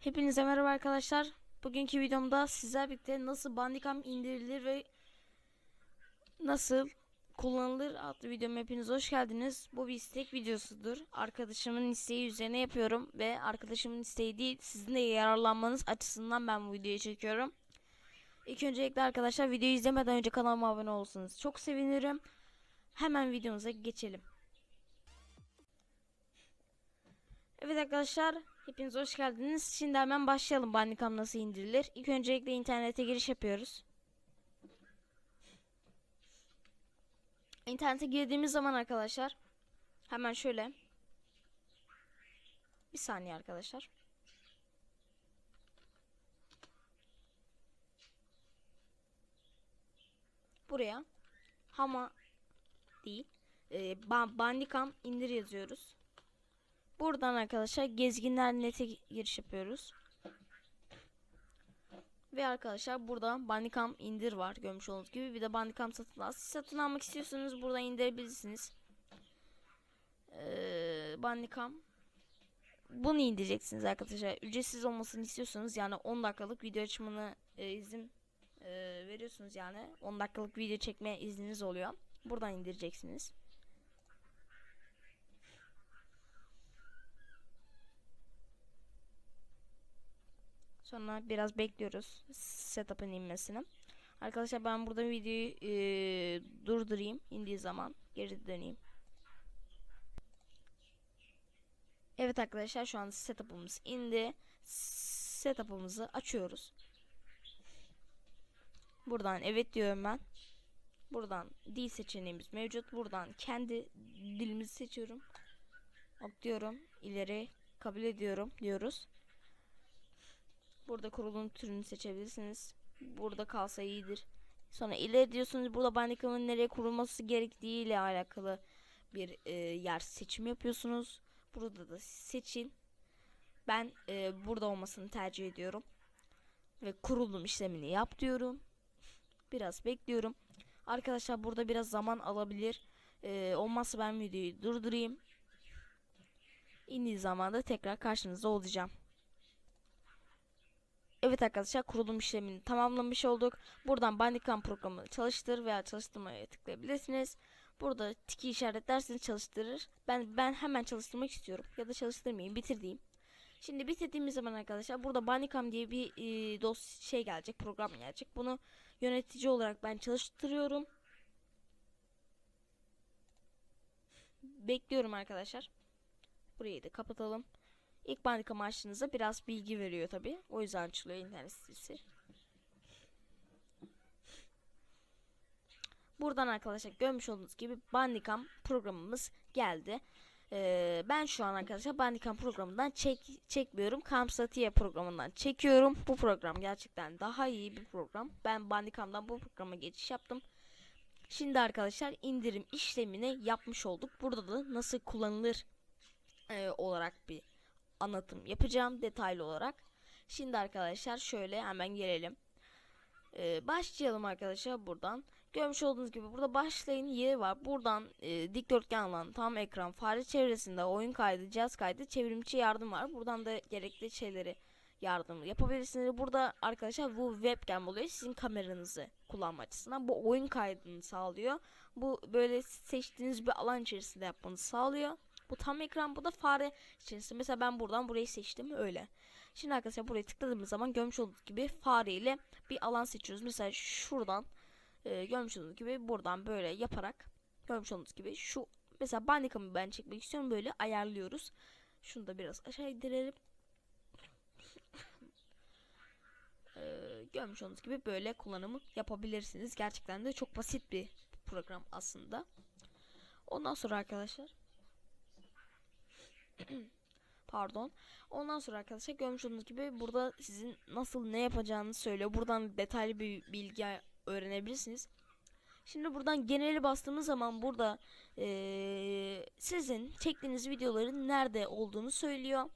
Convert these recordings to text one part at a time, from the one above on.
Hepinize merhaba arkadaşlar. Bugünkü videomda sizler birlikte nasıl Bandicam indirilir ve nasıl kullanılır adlı videoma hepiniz hoş geldiniz. Bu bir istek videosudur. Arkadaşımın isteği üzerine yapıyorum ve arkadaşımın isteği değil sizin de yararlanmanız açısından ben bu videoyu çekiyorum. İlk öncelikle arkadaşlar videoyu izlemeden önce kanalıma abone olursanız çok sevinirim. Hemen videomuza geçelim. Evet arkadaşlar hepiniz hoş geldiniz. Şimdi hemen başlayalım Bandicam nasıl indirilir. İlk öncelikle internete giriş yapıyoruz. İnternete girdiğimiz zaman arkadaşlar hemen şöyle bir saniye arkadaşlar. Buraya Hama değil e, Ba- Bandicam indir yazıyoruz. Buradan arkadaşlar gezginler nete giriş yapıyoruz. Ve arkadaşlar burada Bandicam indir var görmüş olduğunuz gibi. Bir de Bandicam satın al. Siz satın almak istiyorsanız buradan indirebilirsiniz. Ee, Bandicam bunu indireceksiniz arkadaşlar. Ücretsiz olmasını istiyorsanız yani 10 dakikalık video açımını e, izin e, veriyorsunuz yani. 10 dakikalık video çekme izniniz oluyor. Buradan indireceksiniz. Sonra biraz bekliyoruz setup'ın inmesini. Arkadaşlar ben burada videoyu e, durdurayım indiği zaman geri döneyim. Evet arkadaşlar şu an setup'ımız indi. Setup'ımızı açıyoruz. Buradan evet diyorum ben. Buradan dil seçeneğimiz mevcut. Buradan kendi dilimizi seçiyorum. Ok diyorum. ileri kabul ediyorum diyoruz. Burada kurulum türünü seçebilirsiniz. Burada kalsa iyidir. Sonra ileri diyorsunuz burada Bandicam'ın nereye kurulması gerektiği ile alakalı bir e, yer seçim yapıyorsunuz. Burada da seçin. Ben e, burada olmasını tercih ediyorum. Ve kurulum işlemini yap diyorum. Biraz bekliyorum. Arkadaşlar burada biraz zaman alabilir. E, olmazsa ben videoyu durdurayım. İndiği zaman da tekrar karşınızda olacağım. Evet arkadaşlar kurulum işlemini tamamlamış olduk. Buradan Bandicam programını çalıştır veya çalıştırmaya tıklayabilirsiniz. Burada tiki işaretlerseniz çalıştırır. Ben ben hemen çalıştırmak istiyorum ya da çalıştırmayayım bitirdiğim. Şimdi bitirdiğimiz zaman arkadaşlar burada Bandicam diye bir e, dos şey gelecek, program gelecek. Bunu yönetici olarak ben çalıştırıyorum. Bekliyorum arkadaşlar. Burayı da kapatalım. İlk Bandicam açtığınızda biraz bilgi veriyor tabi. O yüzden açılıyor internet sitesi. Buradan arkadaşlar görmüş olduğunuz gibi Bandicam programımız geldi. Ee, ben şu an arkadaşlar Bandicam programından çek çekmiyorum. Camstatia programından çekiyorum. Bu program gerçekten daha iyi bir program. Ben Bandicam'dan bu programa geçiş yaptım. Şimdi arkadaşlar indirim işlemini yapmış olduk. Burada da nasıl kullanılır e, olarak bir anlatım yapacağım detaylı olarak. Şimdi arkadaşlar şöyle hemen gelelim. Ee, başlayalım arkadaşlar buradan. Görmüş olduğunuz gibi burada başlayın yeri var. Buradan e, dikdörtgen alan tam ekran fare çevresinde oyun kaydı, cihaz kaydı, çevrimçi yardım var. Buradan da gerekli şeyleri yardım yapabilirsiniz. Burada arkadaşlar bu webcam oluyor. Sizin kameranızı kullanma açısından. Bu oyun kaydını sağlıyor. Bu böyle seçtiğiniz bir alan içerisinde yapmanızı sağlıyor. Bu tam ekran bu da fare içerisinde. Mesela ben buradan burayı seçtim öyle. Şimdi arkadaşlar buraya tıkladığımız zaman görmüş olduğunuz gibi fare ile bir alan seçiyoruz. Mesela şuradan e, görmüş olduğunuz gibi buradan böyle yaparak görmüş olduğunuz gibi şu mesela Bandicam'ı ben çekmek istiyorum böyle ayarlıyoruz. Şunu da biraz aşağı indirelim. e, görmüş olduğunuz gibi böyle kullanımı yapabilirsiniz. Gerçekten de çok basit bir program aslında. Ondan sonra arkadaşlar Pardon. Ondan sonra arkadaşlar görmüş olduğunuz gibi burada sizin nasıl ne yapacağınızı söylüyor. Buradan detaylı bir bilgi öğrenebilirsiniz. Şimdi buradan geneli bastığımız zaman burada ee, sizin çektiğiniz videoların nerede olduğunu söylüyor.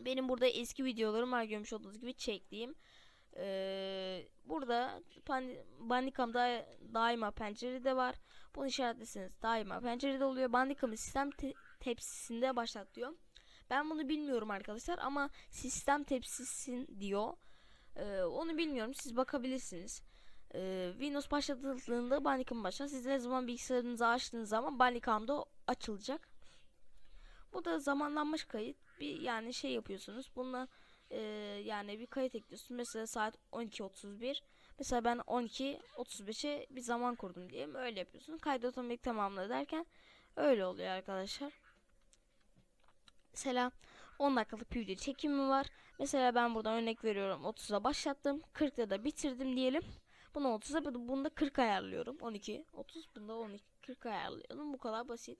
Benim burada eski videolarım var görmüş olduğunuz gibi çektiğim. Ee, burada Bandicam'da daima pencerede var. Bunu işaretleseniz daima pencerede oluyor. Bandicam'ın sistem te tepsisinde başlat diyor. Ben bunu bilmiyorum arkadaşlar ama sistem tepsisin diyor. Ee, onu bilmiyorum. Siz bakabilirsiniz. Ee, Windows başlatıldığında Bandicam başlar. Siz ne zaman bilgisayarınızı açtığınız zaman Bandicam da açılacak. Bu da zamanlanmış kayıt. Bir yani şey yapıyorsunuz. Bununla e, yani bir kayıt ekliyorsun. Mesela saat 12.31. Mesela ben 12.35'e bir zaman kurdum diyelim. Öyle yapıyorsun. Kaydı otomatik tamamla derken öyle oluyor arkadaşlar. Mesela 10 dakikalık bir video çekimi var. Mesela ben buradan örnek veriyorum. 30'a başlattım. 40'da da bitirdim diyelim. Bunu 30'a bunu da 40 ayarlıyorum. 12, 30, bunda 12, 40 ayarlıyorum. Bu kadar basit.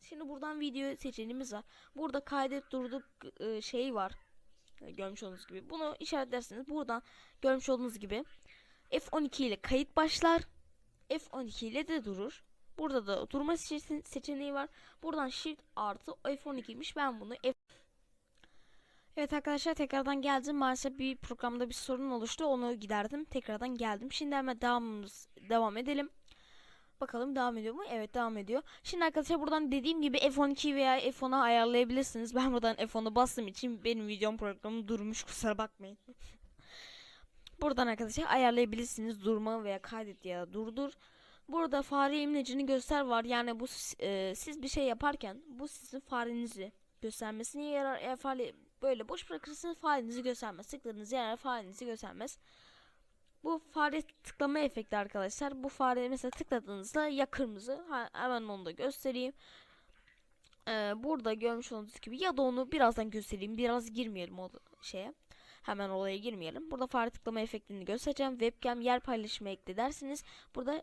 Şimdi buradan video seçeneğimiz var. Burada kaydet durduk e, şey var. E, Görmüş olduğunuz gibi. Bunu işaretlersiniz. Buradan görmüş olduğunuz gibi F12 ile kayıt başlar. F12 ile de durur. Burada da seçe- seçeneği var. Buradan Shift artı F12'ymiş. Ben bunu F Evet arkadaşlar tekrardan geldim. Maalesef bir programda bir sorun oluştu. Onu giderdim. Tekrardan geldim. Şimdi hemen devamımız, devam edelim. Bakalım devam ediyor mu? Evet devam ediyor. Şimdi arkadaşlar buradan dediğim gibi F12 veya F10'a ayarlayabilirsiniz. Ben buradan F10'u bastığım için benim videom programı durmuş. Kusura bakmayın. buradan arkadaşlar ayarlayabilirsiniz. Durma veya kaydet ya da durdur. Burada fare imlecini göster var. Yani bu e, siz bir şey yaparken bu sizin farenizi göstermesine yarar. Eğer fare böyle boş bırakırsanız farenizi göstermez. Tıkladığınız yere farenizi göstermez. Bu fare tıklama efekti arkadaşlar. Bu fare mesela tıkladığınızda ya kırmızı ha, hemen onu da göstereyim. Ee, burada görmüş olduğunuz gibi ya da onu birazdan göstereyim. Biraz girmeyelim o şeye. Hemen olaya girmeyelim. Burada fare tıklama efektini göstereceğim. Webcam yer paylaşımı ekle dersiniz. Burada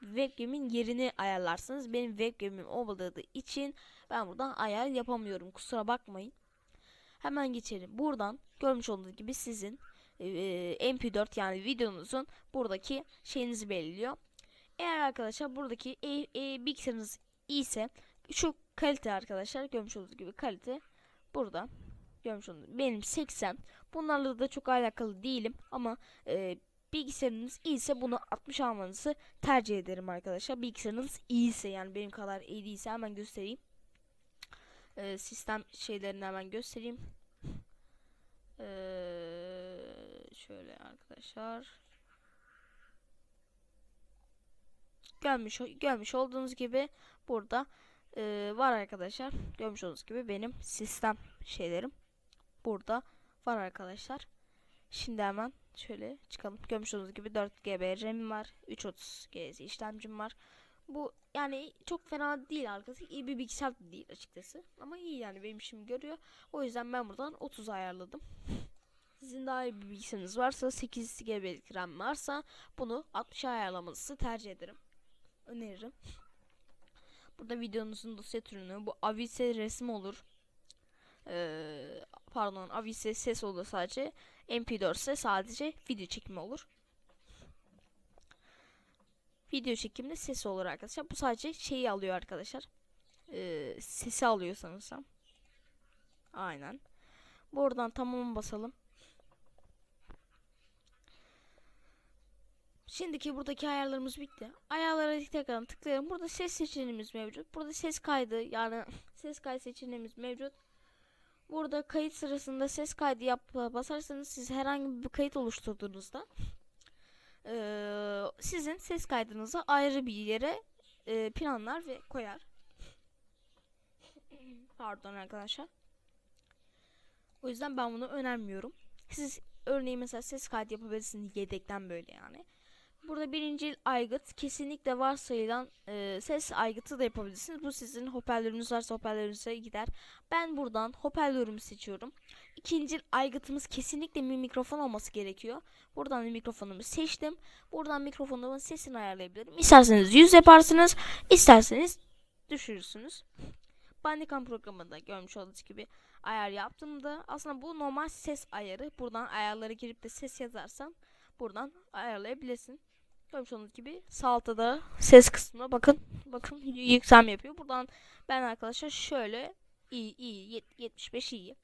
webcam'in yerini ayarlarsınız. Benim webcam'im olmadığı için ben buradan ayar yapamıyorum. Kusura bakmayın. Hemen geçelim. Buradan görmüş olduğunuz gibi sizin e, MP4 yani videonuzun buradaki şeyinizi belirliyor. Eğer arkadaşlar buradaki e, e, bilgisayarınız iyiyse şu kalite arkadaşlar görmüş olduğunuz gibi kalite burada görmüş olduğunuz benim 80 bunlarla da çok alakalı değilim ama e, bilgisayarınız iyiyse bunu 60 almanızı tercih ederim arkadaşlar. Bilgisayarınız iyiyse yani benim kadar iyi değilse hemen göstereyim. E, sistem şeylerini hemen göstereyim. Ee, şöyle arkadaşlar. Görmüş, görmüş olduğunuz gibi burada e, var arkadaşlar. Görmüş olduğunuz gibi benim sistem şeylerim burada var arkadaşlar. Şimdi hemen şöyle çıkalım. Görmüş olduğunuz gibi 4 GB RAM var. 330 GHz işlemcim var. Bu yani çok fena değil arkadaşlar. İyi bir bilgisayar değil açıkçası. Ama iyi yani benim işimi görüyor. O yüzden ben buradan 30 ayarladım. Sizin daha iyi bir bilgisayarınız varsa 8 GB RAM varsa bunu 60 ayarlamanızı tercih ederim. Öneririm. Burada videonuzun dosya türünü bu avise resim olur. Ee, pardon avise ses olur sadece. MP4 ise sadece video çekimi olur video çekiminde sesi olur arkadaşlar. Bu sadece şeyi alıyor arkadaşlar. Ee, sesi alıyor sanırsam. Aynen. Buradan tamam basalım. Şimdiki buradaki ayarlarımız bitti. Ayarlara tekrar tıklayalım. Burada ses seçeneğimiz mevcut. Burada ses kaydı yani ses kaydı seçeneğimiz mevcut. Burada kayıt sırasında ses kaydı yap basarsanız siz herhangi bir kayıt oluşturduğunuzda e, sizin ses kaydınızı ayrı bir yere e, planlar ve koyar. Pardon arkadaşlar. O yüzden ben bunu önermiyorum. Siz örneğin mesela ses kaydı yapabilirsiniz yedekten böyle yani. Burada birinci aygıt kesinlikle varsayılan e, ses aygıtı da yapabilirsiniz. Bu sizin hoparlörünüz varsa hoparlörünüze gider. Ben buradan hoparlörümü seçiyorum. İkinci aygıtımız kesinlikle bir mikrofon olması gerekiyor. Buradan bir mikrofonumu seçtim. Buradan mikrofonumun sesini ayarlayabilirim. İsterseniz 100 yaparsınız. isterseniz düşürürsünüz. Bandicam programında görmüş olduğunuz gibi ayar yaptığımda aslında bu normal ses ayarı. Buradan ayarlara girip de ses yazarsan buradan ayarlayabilirsin. Görmüş olduğunuz gibi sağ da ses kısmına bakın. Bakın yükselme yapıyor. Buradan ben arkadaşlar şöyle iyi iyi 75 iyi.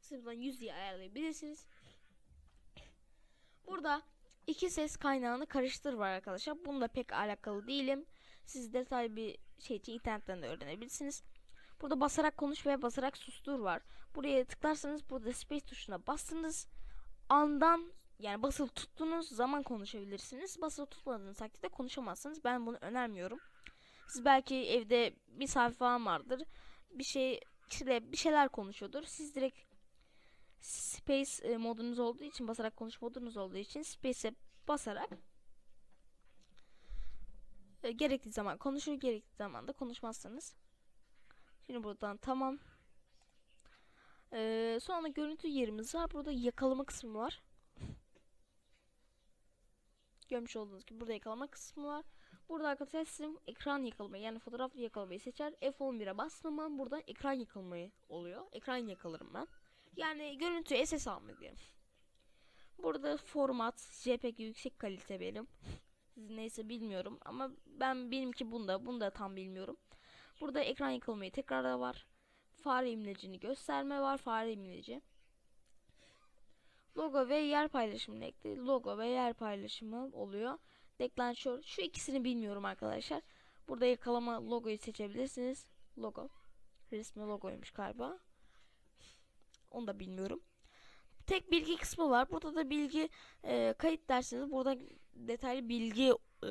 Siz buradan 100 diye ayarlayabilirsiniz. Burada iki ses kaynağını karıştır var arkadaşlar. Bununla pek alakalı değilim. Siz detaylı bir şey için internetten de öğrenebilirsiniz. Burada basarak konuş ve basarak sustur var. Buraya tıklarsanız burada space tuşuna bastınız. Andan yani basılı tuttuğunuz zaman konuşabilirsiniz. Basılı tutmadığınız takdirde konuşamazsınız. Ben bunu önermiyorum. Siz belki evde misafir falan vardır. Bir şey işte bir şeyler konuşuyordur. Siz direkt space e, modunuz olduğu için basarak konuş modunuz olduğu için space'e basarak e, gerektiği zaman konuşur, gerektiği zaman da konuşmazsanız. Şimdi buradan tamam. Ee, sonra görüntü yerimiz var. Burada yakalama kısmı var. Görmüş olduğunuz gibi burada yakalama kısmı var. Burada arkadaşlar sizin ekran yakalamayı yani fotoğraf yakalamayı seçer. F11'e bastığım an burada ekran yakalamayı oluyor. Ekran yakalarım ben. Yani görüntü SS alma diyelim. Burada format JPEG yüksek kalite benim. Sizin neyse bilmiyorum ama ben benimki bunda. Bunda tam bilmiyorum. Burada ekran yakalamayı tekrar da var. Fare imlecini gösterme var. Fare imleci. Logo ve yer paylaşımını ekle. Logo ve yer paylaşımı oluyor. Deklanşör. Şu ikisini bilmiyorum arkadaşlar. Burada yakalama logoyu seçebilirsiniz. Logo. Resmi logoymuş galiba. Onu da bilmiyorum. Tek bilgi kısmı var. Burada da bilgi e, kayıt dersiniz. Burada detaylı bilgi e,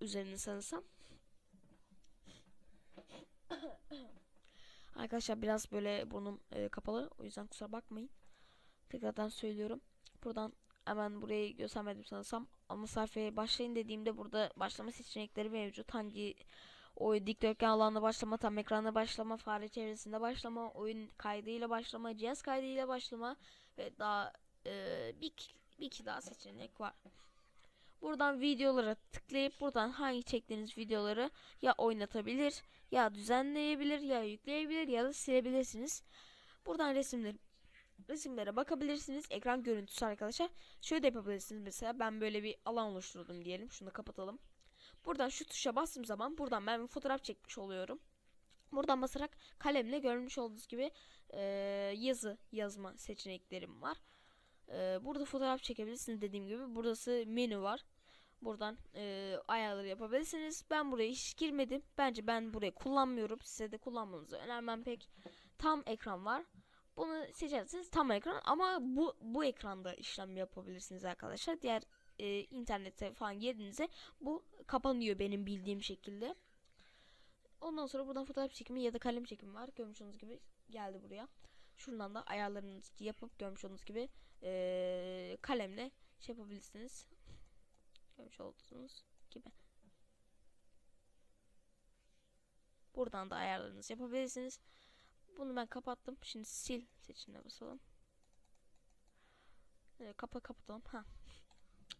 üzerine sanırsam. Arkadaşlar biraz böyle burnum e, kapalı. O yüzden kusura bakmayın. Tekrardan söylüyorum. Buradan hemen burayı göstermedim sanırsam. Ana sayfaya başlayın dediğimde burada başlama seçenekleri mevcut. Hangi o dikdörtgen alanda başlama, tam ekranda başlama, fare çevresinde başlama, oyun kaydıyla başlama, cihaz kaydıyla başlama ve daha e, bir, bir iki daha seçenek var. Buradan videolara tıklayıp buradan hangi çektiğiniz videoları ya oynatabilir, ya düzenleyebilir, ya yükleyebilir ya da silebilirsiniz. Buradan resimleri resimlere bakabilirsiniz. Ekran görüntüsü arkadaşlar. Şöyle de yapabilirsiniz mesela. Ben böyle bir alan oluşturdum diyelim. Şunu kapatalım. Buradan şu tuşa bastığım zaman buradan ben bir fotoğraf çekmiş oluyorum. Buradan basarak kalemle görmüş olduğunuz gibi eee, yazı yazma seçeneklerim var. Eee, burada fotoğraf çekebilirsiniz dediğim gibi. Burası menü var. Buradan eee, ayarları yapabilirsiniz. Ben buraya hiç girmedim. Bence ben burayı kullanmıyorum. Size de kullanmanızı önermem pek. Tam ekran var. Bunu seçerseniz tam ekran ama bu bu ekranda işlem yapabilirsiniz arkadaşlar. Diğer e, internete falan girdiğinizde bu kapanıyor benim bildiğim şekilde. Ondan sonra buradan fotoğraf çekimi ya da kalem çekimi var. Görmüş olduğunuz gibi geldi buraya. Şuradan da ayarlarınızı yapıp görmüş olduğunuz gibi e, kalemle şey yapabilirsiniz. Görmüş olduğunuz gibi. Buradan da ayarlarınızı yapabilirsiniz. Bunu ben kapattım. Şimdi sil seçeneğine basalım. Ee, kapa kapatalım. Ha.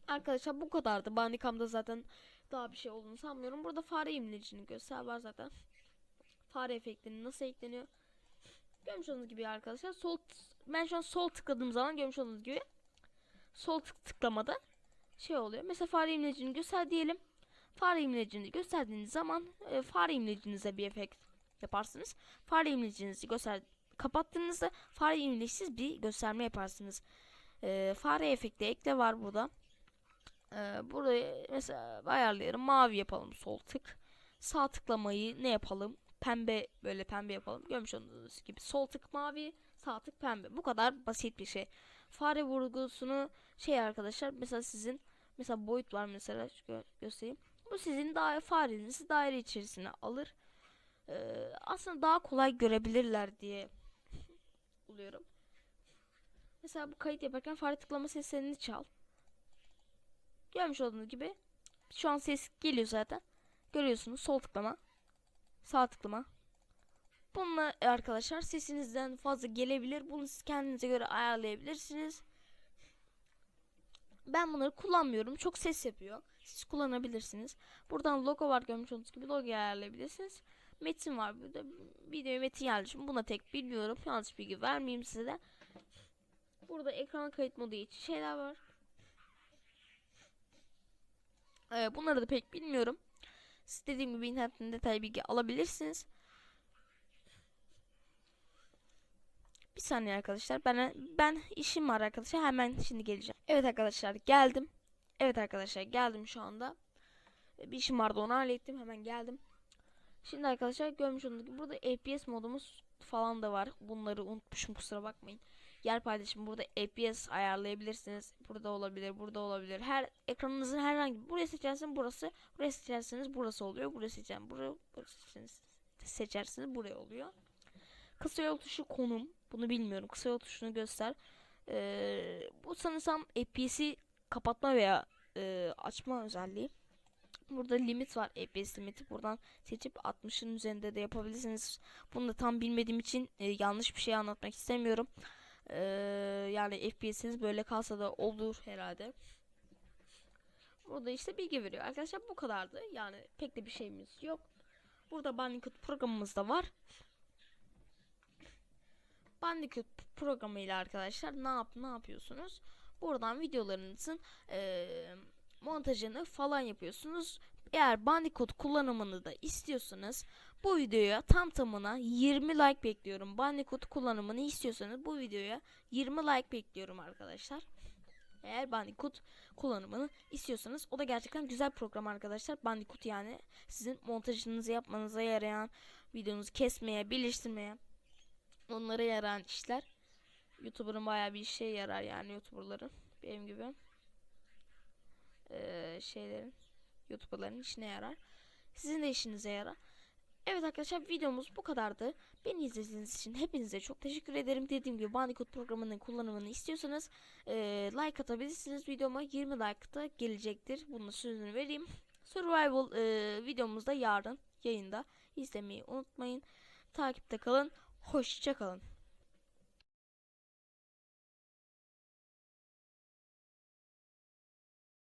Arkadaşlar bu kadardı. Bandicam'da zaten daha bir şey olduğunu sanmıyorum. Burada fare imlecini göster var zaten. Fare efektini nasıl ekleniyor? Görmüş olduğunuz gibi arkadaşlar. Sol ben şu an sol tıkladığım zaman görmüş olduğunuz gibi sol tık tıklamada şey oluyor. Mesela fare imlecini göster diyelim. Fare imlecini gösterdiğiniz zaman e, fare imlecinize bir efekt yaparsınız. Fare imlecinizi göster kapattığınızda fare imlecisiz bir gösterme yaparsınız. E, fare efekti ekle var burada. E, burayı mesela ayarlayalım. Mavi yapalım sol tık. Sağ tıklamayı ne yapalım? Pembe böyle pembe yapalım. Görmüş olduğunuz gibi sol tık mavi, sağ tık pembe. Bu kadar basit bir şey. Fare vurgusunu şey arkadaşlar mesela sizin mesela boyut var mesela gö- göstereyim. Bu sizin daire farenizi daire içerisine alır. Ee, aslında daha kolay görebilirler diye buluyorum. Mesela bu kayıt yaparken fare tıklama seslerini çal. Görmüş olduğunuz gibi şu an ses geliyor zaten. Görüyorsunuz sol tıklama, sağ tıklama. Bununla arkadaşlar sesinizden fazla gelebilir. Bunu siz kendinize göre ayarlayabilirsiniz. Ben bunları kullanmıyorum. Çok ses yapıyor. Siz kullanabilirsiniz. Buradan logo var görmüş olduğunuz gibi logo ayarlayabilirsiniz. Metin var burada. Video metin yerleşimi. Buna tek bilmiyorum. Yanlış bilgi vermeyeyim size de. Burada ekran kayıt modu için şeyler var. Ee, bunları da pek bilmiyorum. Siz dediğim gibi internetten detay bilgi alabilirsiniz. Bir saniye arkadaşlar. Ben ben işim var arkadaşlar. Hemen şimdi geleceğim. Evet arkadaşlar geldim. Evet arkadaşlar geldim şu anda. Bir işim vardı onu hallettim. Hemen geldim. Şimdi arkadaşlar görmüş olduğunuz gibi burada FPS modumuz falan da var. Bunları unutmuşum kusura bakmayın. Yer paylaşımı burada FPS ayarlayabilirsiniz. Burada olabilir, burada olabilir. Her ekranınızın herhangi buraya seçerseniz burası, buraya seçerseniz burası oluyor. Buraya seçen buraya, seçerseniz, seçerseniz buraya oluyor. Kısa yol tuşu konum. Bunu bilmiyorum. Kısa yol tuşunu göster. Ee, bu sanırsam FPS'i kapatma veya e, açma özelliği. Burada limit var. FPS limiti. Buradan seçip 60'ın üzerinde de yapabilirsiniz. Bunu da tam bilmediğim için e, yanlış bir şey anlatmak istemiyorum. Ee, yani FPS'iniz böyle kalsa da olur herhalde. Burada işte bilgi veriyor. Arkadaşlar bu kadardı. Yani pek de bir şeyimiz yok. Burada Bandicoot programımız da var. Bandicoot programı ile arkadaşlar ne yap ne yapıyorsunuz? Buradan videolarınızın eee, montajını falan yapıyorsunuz. Eğer Bandicoot kullanımını da istiyorsanız bu videoya tam tamına 20 like bekliyorum. Bandicoot kullanımını istiyorsanız bu videoya 20 like bekliyorum arkadaşlar. Eğer Bandicoot kullanımını istiyorsanız o da gerçekten güzel program arkadaşlar. Bandicoot yani sizin montajınızı yapmanıza yarayan, videonuzu kesmeye, birleştirmeye onlara yarayan işler. YouTuber'ın bayağı bir işe yarar yani YouTuber'ların benim gibi eee, şeylerin YouTuber'ların işine yarar. Sizin de işinize yarar. Evet arkadaşlar videomuz bu kadardı. Beni izlediğiniz için hepinize çok teşekkür ederim. Dediğim gibi Bandicoot programının kullanımını istiyorsanız eee, like atabilirsiniz videoma. 20 like da gelecektir. Bunun sözünü vereyim. Survival eee videomuz da yarın yayında. İzlemeyi unutmayın. Takipte kalın. Hoşça kalın.